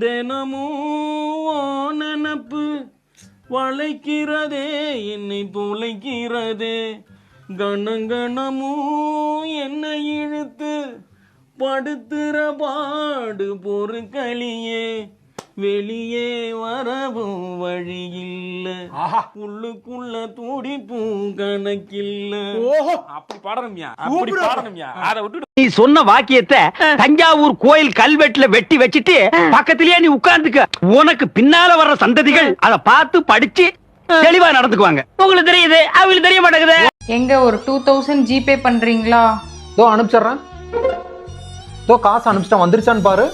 தினமும் நினப்பு வளைக்கிறதே என்னை துளைக்கிறதே. கணங்கணமும் என்னை இழுத்து படுத்துற பாடு பொறுக்களியே வெளியே வரவும் வழியில்ல. உள்ளுக்குள்ள துடிப்பும் கணக்கில்ல. ஓஹோ. அப்படி பாடணும்யா. அப்படி பாடணும்யா. அதை விட்டு நீ சொன்ன வாக்கியத்தை தஞ்சாவூர் கோயில் கல்வெட்டுல வெட்டி வச்சிட்டு பக்கத்திலேயே நீ உட்கார்ந்துக்க. உனக்கு பின்னால வர்ற சந்ததிகள் அத பார்த்து படிச்சு தெளிவா நடந்துக்குவாங்க. உங்களுக்கு தெரியுது? அவங்களுக்கு தெரிய மாட்டேங்குது. எங்க ஒரு டூ தௌசண்ட் ஜிபே பண்றீங்களா? இதோ அனுப்பிச்சிடுறேன். இதோ காசு அனுப்பிச்சிட்டேன். வந்துருச்சான்னு பாரு.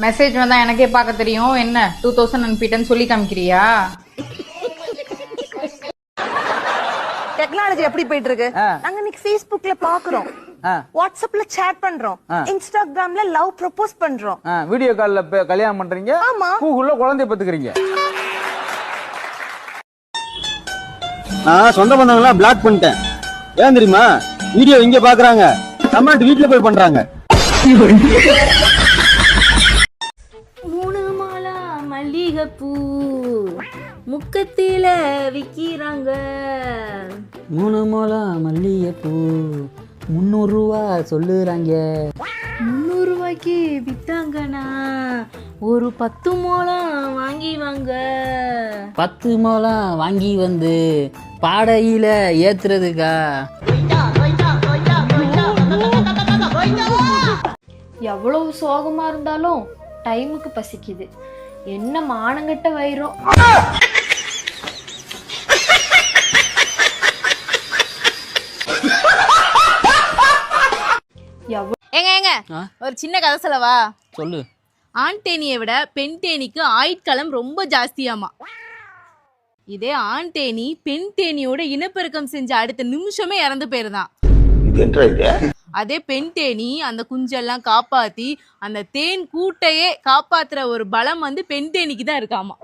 மெசேஜ் வந்தா எனக்கே பார்க்க தெரியும். என்ன? டூ தௌசண்ட் அனுப்பிட்டேன்னு சொல்லி காமிக்கிறியா? டெக்னாலஜி எப்படி போயிட்டு இருக்கு நாங்க இன்னைக்கு Facebookல பாக்குறோம் வாட்ஸ்அப்ல சேட் பண்றோம். இன்ஸ்டாகிராம்ல லவ் ப்ரொபோஸ் பண்றோம். வீடியோ கால்ல கல்யாணம் பண்றீங்க? ஆமா. கூகுள்ல குழந்தைய பத்துக்கிறீங்க. நான் சொந்த பந்தங்களாம் பிளாக் பண்ணிட்டேன். ஏன் தெரியுமா? வீடியோ இங்க பாக்குறாங்க. கமெண்ட் வீட்ல போய் பண்றாங்க. மல்லிகைப்பூ முக்கத்தில விக்கிறாங்க. மூணு மூலம் மல்லிகைப்பூ. முந்நூறுரூவா சொல்லுறாங்க. முந்நூறு ரூபாய்க்கு வித்தாங்கண்ணா. ஒரு பத்து மூலம் வாங்கி வாங்க. பத்து மூலம் வாங்கி வந்து பாடையில ஏத்துறதுக்கா? எவ்வளவு சோகமா இருந்தாலும் டைமுக்கு பசிக்குது. என்ன மானங்கட்ட வயிறோம் ஏங்க ஏங்க. ஒரு சின்ன கதை சொல்லவா? சொல்லு. ஆண் தேனியை விட பெண் தேனிக்கு ஆயுட்காலம் ரொம்ப ஜாஸ்தியாமா. இதே ஆண் தேனி பெண் தேனியோட இனப்பெருக்கம் செஞ்ச அடுத்த நிமிஷமே இறந்து போயிருதான் அதே பெண் தேனி அந்த குஞ்செல்லாம் காப்பாத்தி அந்த தேன் கூட்டையே காப்பாத்துற ஒரு பலம் வந்து பெண் தேனிக்கு தான் இருக்காமா?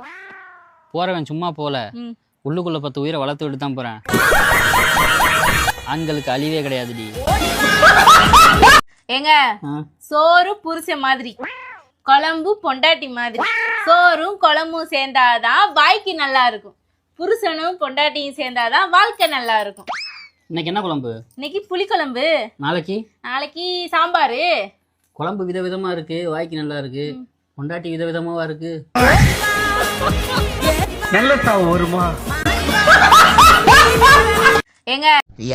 போறவன் சும்மா போல. உள்ளுக்குள்ள பத்து உயிரை வளர்த்து விட்டு தான் போறேன். ஆண்களுக்கு அழிவே கிடையாதுடி. ஏங்க சோறு புருஷன் மாதிரி. குழம்பு பொண்டாட்டி மாதிரி. சோறும் குழம்பும் சேர்ந்தாதான் வாய்க்கு நல்லா இருக்கும். புருஷனும் பொண்டாட்டியும் சேர்ந்தாதான் வாழ்க்கை நல்லா இருக்கும். இன்னைக்கு என்ன குழம்பு? இன்னைக்கு புளிக்குழம்பு. நாளைக்கு? நாளைக்கு சாம்பாரு. குழம்பு விதவிதமா இருக்கு வாய்க்கு நல்லா இருக்கு. பொண்டாட்டி விதவிதமாவா இருக்கு? ஏங்க.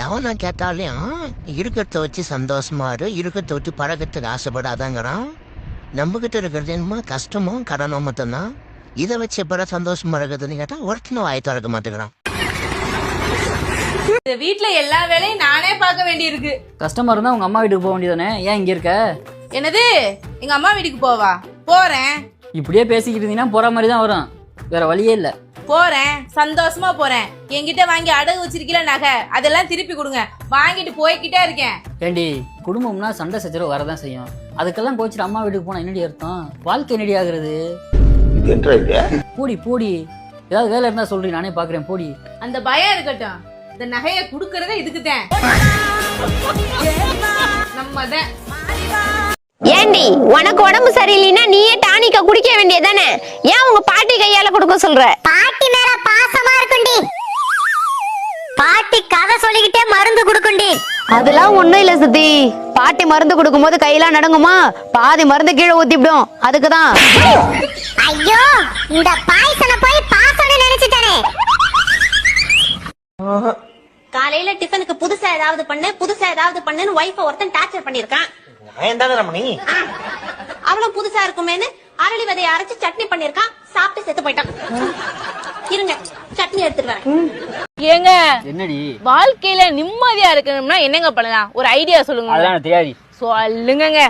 எவனை கேட்டாலையும் இருக்கிறத வச்சு சந்தோஷமா இரு இருக்கிறத வச்சு பழக்கத்துக்கு ஆசைப்படாதாங்கிறான். நம்ம கிட்ட இருக்கிறது என்னமோ கஷ்டமோ கடனோ மட்டும்தான். இதை வச்சு எப்படா சந்தோஷமா இருக்குதுன்னு கேட்டா ஒருத்தனும் வாய் திறக்க மாட்டேங்கிறான். இந்த வீட்ல எல்லா வேலையும் நானே பார்க்க வேண்டியிருக்கு. கஷ்டமா இருந்தா உங்க அம்மா வீட்டுக்கு போக வேண்டியதானே ஏன் இங்க இருக்க? என்னது? எங்க அம்மா வீட்டுக்கு போவா? போறேன். இப்படியே பேசிக்கிட்டு இருந்தீங்கன்னா போற மாதிரி தான் வரும். வேற வழியே இல்ல. போறேன். சந்தோஷமா போறேன். என்கிட்ட வாங்கி அடகு வச்சிருக்கீல நகை அதெல்லாம் திருப்பி கொடுங்க. வாங்கிட்டு போய்கிட்டே இருக்கேன். ஏண்டி குடும்பம்னா சண்டை சச்சரவு வரதான் செய்யும். அதுக்கெல்லாம் கோச்சிட்டு அம்மா வீட்டுக்கு போனா என்னடி அர்த்தம்? வாழ்க்கை என்னடி ஆகுறது? போடி போடி. ஏதாவது வேலை இருந்தா சொல்றீ நானே பாக்குறேன் போடி. அந்த பயம் இருக்கட்டும். இந்த நகையை குடுக்கறதே நம்ம தான் ஏண்டி உனக்கு உடம்பு சரியில்லைன்னா நீயே டானிக்க குடிக்க வேண்டியதானே ஏன் உங்க பாட்டி கையால கொடுக்க சொல்ற? பாட்டி மேல பாசமா இருக்குண்டி. பாட்டி கதை சொல்லிக்கிட்டே மருந்து குடுக்குண்டி. அதெல்லாம் ஒண்ணும் இல்ல சித்தி. பாட்டி மருந்து கொடுக்கும்போது கையெல்லாம் நடுங்குமா? பாதி மருந்து கீழே ஊத்திவிடும். அதுக்குதான். ஐயோ இந்த பாய்சனை போய் பாசோட நினைச்சிட்டானே. காலையில டிஃபனுக்கு புதுசா ஏதாவது பண்ணு புதுசா ஏதாவது பண்ணுன்னு ஒய்ஃப ஒருத்தன் டார்ச்சர் பண்ணிருக்கான் அவளும் புதுசா இருக்குமேன்னு அரளி விதைய அரைச்சு சட்னி பண்ணிருக்கான் சாப்பிட்டு செத்து போயிட்டான். இருங்க சட்னி எடுத்துட்டு வரேன். ஏங்க என்னடி? வாழ்க்கையில நிம்மதியா இருக்கணும்னா என்னங்க பண்ணலாம்? ஒரு ஐடியா சொல்லுங்க. எனக்கு தெரியாது. சொல்லுங்கங்க.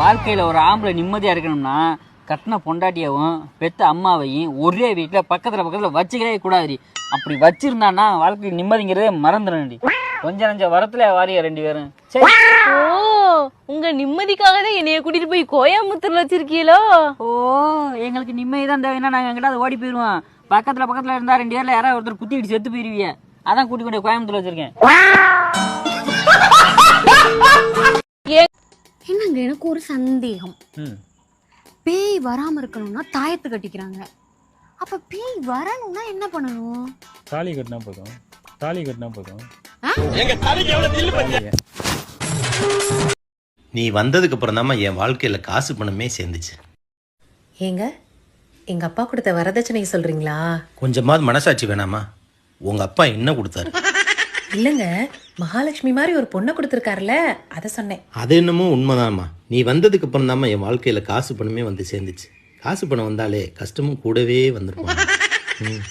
வாழ்க்கையில ஒரு ஆம்பளை நிம்மதியா இருக்கணும்னா கட்டின பொண்டாட்டியவும் பெத்த அம்மாவையும் ஒரே வீட்டுல பக்கத்துல பக்கத்துல வச்சுக்கவே கூடாதுடி. அப்படி வச்சிருந்தான்னா வாழ்க்கை நிம்மதிங்கிறதே மறந்துடும்டி கொஞ்ச நஞ்ச வரத்துல வாரிய ரெண்டு பேரும். சரி ஓ உங்க நிம்மதிக்காக தான் என்னைய கூட்டிட்டு போய் கோயம்புத்தூர்ல வச்சிருக்கீங்களோ ஓ எங்களுக்கு நிம்மதி தான் தேவைன்னா நாங்கள் எங்கிட்ட ஓடி போயிடுவோம் பக்கத்துல பக்கத்துல இருந்தா ரெண்டு பேர்ல யாராவது ஒருத்தர் குத்திட்டு செத்து போயிருவிய. அதான் கூட்டி கொண்டு கோயம்புத்தூர்ல வச்சிருக்கேன். என்னங்க எனக்கு ஒரு சந்தேகம். பேய் வராம இருக்கணும்னா தாயத்து கட்டிக்கிறாங்க. அப்ப பேய் வரணும்னா என்ன பண்ணணும்? தாலி கட்டினா போதும். தாலி கட்டினா போதும். நீ வந்ததுக்கு அப்புறம் தாம்மா என் வாழ்க்கையில காசு பணமே சேர்ந்துச்சு. ஏங்க எங்க அப்பா கொடுத்த வரதட்சணை சொல்றீங்களா? கொஞ்சமாவது மனசாட்சி வேணாமா உங்க அப்பா என்ன கொடுத்தாரு? இல்லங்க மகாலட்சுமி மாதிரி ஒரு பொண்ணை கொடுத்துருக்காருல அத சொன்னேன். அது என்னமோ உண்மைதாம்மா. நீ வந்ததுக்கு அப்புறம் தாம்மா என் வாழ்க்கையில காசு பணமே வந்து சேர்ந்துச்சு. காசு பணம் வந்தாலே கஷ்டமும் கூடவே வந்துருக்கும். ம்.